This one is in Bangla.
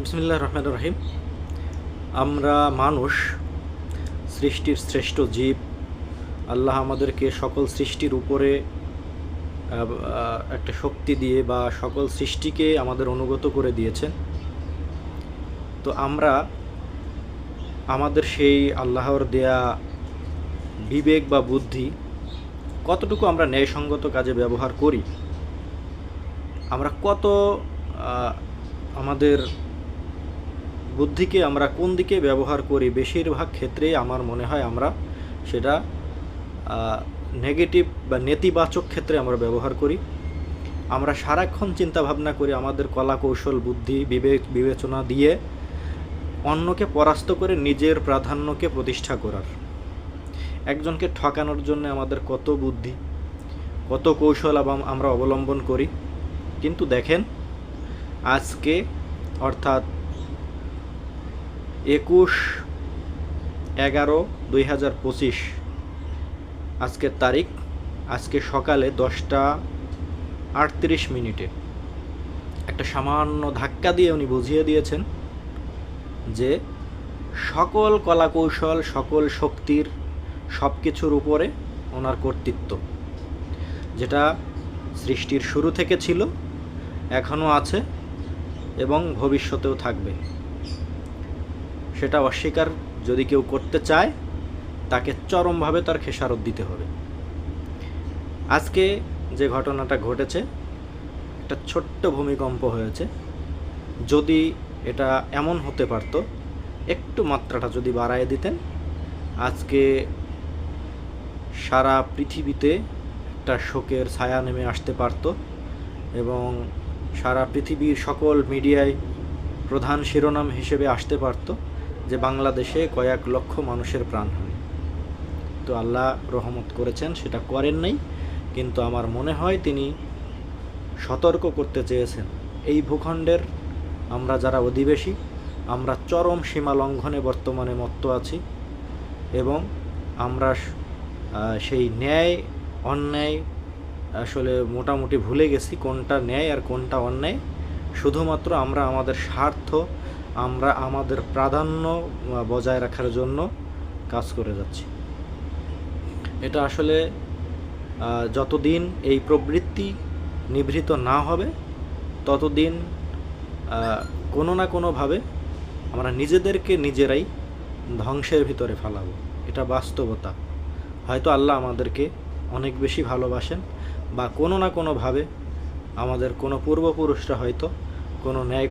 বিসমিল্লাহ রহমান রহিম। আমরা মানুষ, সৃষ্টির শ্রেষ্ঠ জীব। আল্লাহ আমাদেরকে সকল সৃষ্টির উপরে একটা শক্তি দিয়ে বা সকল সৃষ্টিকে আমাদের অনুগত করে দিয়েছেন। তো আমরা আমাদের সেই আল্লাহর দেয়া বিবেক বা বুদ্ধি কতটুকু আমরা ন্যায়সঙ্গত কাজে ব্যবহার করি? আমরা কত আমাদের বুদ্ধিকে আমরা কোন দিকে ব্যবহার করি বেশিরভাগ ক্ষেত্রেই আমার মনে হয় আমরা সেটা নেগেটিভ বা নেতিবাচক ক্ষেত্রে আমরা ব্যবহার করি। আমরা সারাক্ষণ চিন্তা ভাবনা করি আমাদের কলা কৌশল বুদ্ধি, বিবেক, বিবেচনা দিয়ে অন্যকে পরাস্ত করে নিজের প্রাধান্যকে প্রতিষ্ঠা করার। একজনকে ঠকানোর জন্য আমাদের কত বুদ্ধি, কত কৌশল আমরা অবলম্বন করি। কিন্তু দেখেন, আজকে অর্থাৎ একুশ এগারো দুই হাজার পঁচিশ। আজকের তারিখ, আজকে সকালে দশটা আটত্রিশ মিনিটে। একটা সামান্য ধাক্কা দিয়ে উনি বুঝিয়ে দিয়েছেন যে সকল কলাকৌশল, সকল শক্তির সব কিছুর উপরে ওনার কর্তৃত্ব, যেটা সৃষ্টির শুরু থেকে ছিল, এখনও আছে এবং ভবিষ্যতেও থাকবে। সেটা অস্বীকার যদি কেউ করতে চায়, তাকে চরমভাবে তার খেসারত দিতে হবে। আজকে যে ঘটনাটা ঘটেছে, একটা ছোট্ট ভূমিকম্প হয়েছে। যদি এটা এমন হতে পারত, একটু মাত্রাটা যদি বাড়ায় দিতেন, আজকে সারা পৃথিবীতে একটা শোকের ছায়া নেমে আসতে পারত এবং সারা পৃথিবীর সকল মিডিয়ায় প্রধান শিরোনাম হিসেবে আসতে পারত। যে বাংলাদেশে কয়েক লক্ষ মানুষের প্রাণহানি তো আল্লাহ রহমত করেছেন, সেটা করেন নাই, কিন্তু আমার মনে হয় তিনি সতর্ক করতে চেয়েছেন। এই ভূখণ্ডের আমরা যারা অধিবেশী, আমরা চরম সীমা লঙ্ঘনে বর্তমানে মত্ত আছি এবং আমরা সেই ন্যায়, অন্যায় আসলে মোটামুটি ভুলে গেছি কোনটা ন্যায় আর কোনটা অন্যায়। শুধুমাত্র আমরা আমাদের স্বার্থ আমরা আমাদের প্রাধান্য বজায় রাখার জন্য কাজ করে যাচ্ছি। এটা আসলে যতদিন এই প্রবৃত্তি নিভৃত না হবে, ততদিন কোনো না কোনোভাবে আমরা নিজেদেরকে নিজেরাই ধ্বংসের ভিতরে ফেলাবো। এটা বাস্তবতা। হয়তো আল্লাহ আমাদেরকে অনেক বেশি ভালোবাসেন বা কোনো না কোনোভাবে আমাদের কোনো পূর্বপুরুষরা হয়তো কোনো ন্যায়